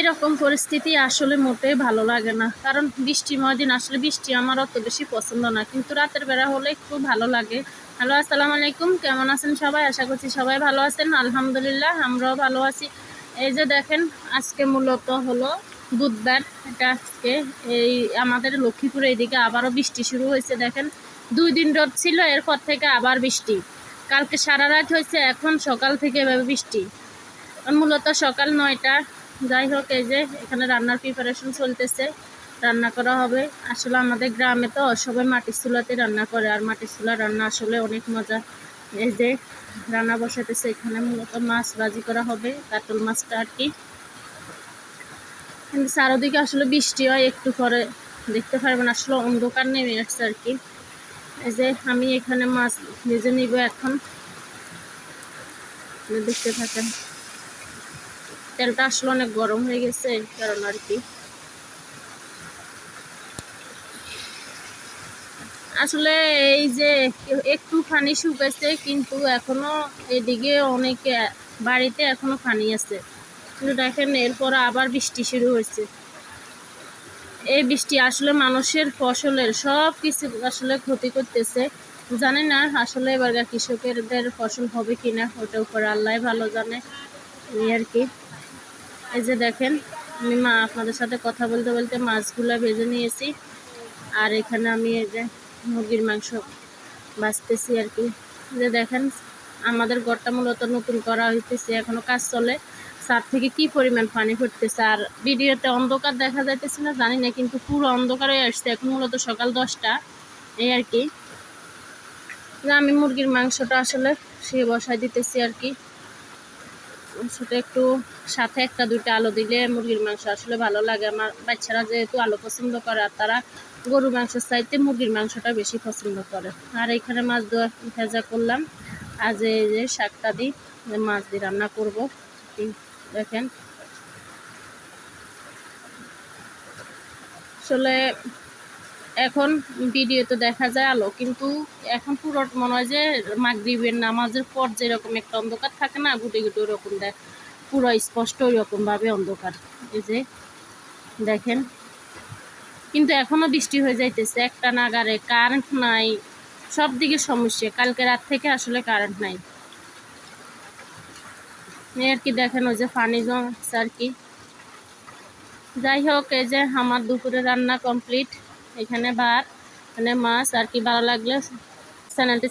এরকম পরিস্থিতি আসলে মোটেই ভালো লাগে না। কারণ বৃষ্টিময় দিন, আসলে বৃষ্টি আমার অত বেশি পছন্দ না। কিন্তু রাতের বেলা হলে একটু ভালো লাগে। হ্যালো আসসালামু আলাইকুম। কেমন আছেন সবাই? আশা করছি সবাই ভালো আছেন। আলহামদুলিল্লাহ, আমরাও ভালো আছি। এই যে দেখেন, আজকে মূলত হলো বুধবার। এটা আজকে এই আমাদের লক্ষ্মীপুর এইদিকে আবারও বৃষ্টি শুরু হয়েছে। দেখেন, দুই দিন রোদ ছিল, এরপর থেকে আবার বৃষ্টি। কালকে সারা রাত হয়েছে, এখন সকাল থেকে এভাবে বৃষ্টি। মূলত সকাল নয়টা যাই হোক, এই যে এখানে রান্নার প্রিপারেশন চলতেছে, রান্না করা হবে। আসলে আমাদের গ্রামে তো সবাই মাটির চুলাতে রান্না করে, আর মাটির চুলা রান্না আসলে অনেক মজা। এই যে রান্না বসাতেছে এখানে মূলত মাছ ভাজি করা হবে, কাতল মাছটা আর কি। কিন্তু চারোদিকে আসলে বৃষ্টি হয়, একটু পরে দেখতে পারবেন, আসলে অন্ধকার নেমে আসছে আর কি। এই যে আমি এখানে মাছ ভেজে নিব এখন। দেখতে থাকেন। তেলটা আসলে অনেক গরম হয়ে গেছে কারণ আর কি। আসলে এই যে একটু পানি শুকাইছে, কিন্তু এখনও এদিকে অনেকে বাড়িতে এখনও পানি আছে। কিন্তু দেখেন, এরপর আবার বৃষ্টি শুরু হয়েছে। এই বৃষ্টি আসলে মানুষের ফসলের সব কিছু আসলে ক্ষতি করতেছে। জানি না আসলে এবার কৃষকেরদের ফসল হবে কিনা ওটা উপর আল্লাহ ভালো জানে। এই আর কি। এই যে দেখেন, আমি মা আপনাদের সাথে কথা বলতে বলতে মাছগুলো ভেজে নিয়েছি। আর এখানে আমি এই যে মুরগির মাংস বাঁচতেছি আর কি। যে দেখেন, আমাদের ঘরটা মূলত নতুন করা হইতেছে, এখনও কাজ চলে। সার থেকে কি পরিমাণ পানি পড়তেছে আর ভিডিওতে অন্ধকার দেখা যাইতেছে না, জানি না, কিন্তু পুরো অন্ধকার আসছে। এখন মূলত সকাল দশটা, এই আর কি। আমি মুরগির মাংসটা আসলে সে বসাই দিতেছি আর কি। সেটা একটু সাথে একটা, দুইটা আলু দিলে মুরগির মাংস আসলে ভালো লাগে। আমার বাচ্চারা যেহেতু আলু পছন্দ করে, আর তারা গরু মাংসের চাইতে মুরগির মাংসটা বেশি পছন্দ করে। আর এখানে মাছ ভেজা করলাম। আজ এই যে শাকটা দিই মাছ দিয়ে রান্না করব। দেখেন। আসলে এখন ভিডিওতে দেখা যায় আলো, কিন্তু এখন পুরো মনে হয় যে মাগরিবের নামাজের পর যেরকম একটা অন্ধকার থাকে না, গুটি গুটি ওরকম দেখ পুরো স্পষ্ট ওইরকমভাবে অন্ধকার। এই যে দেখেন। কিন্তু এখনও বৃষ্টি হয়ে যাইতেছে, একটা নাগারে কারেন্ট নাই সব দিকে সমস্যা। কালকে রাত থেকে আসলে কারেন্ট নাই। আর কি দেখেন, ওই যে পানি জমছে আর কি। যাই হোক, এই যে আমার দুপুরে রান্না কমপ্লিট এখানে ভাত এখানে মাছ আর কি ভালো লাগলে? চ্যানেলটি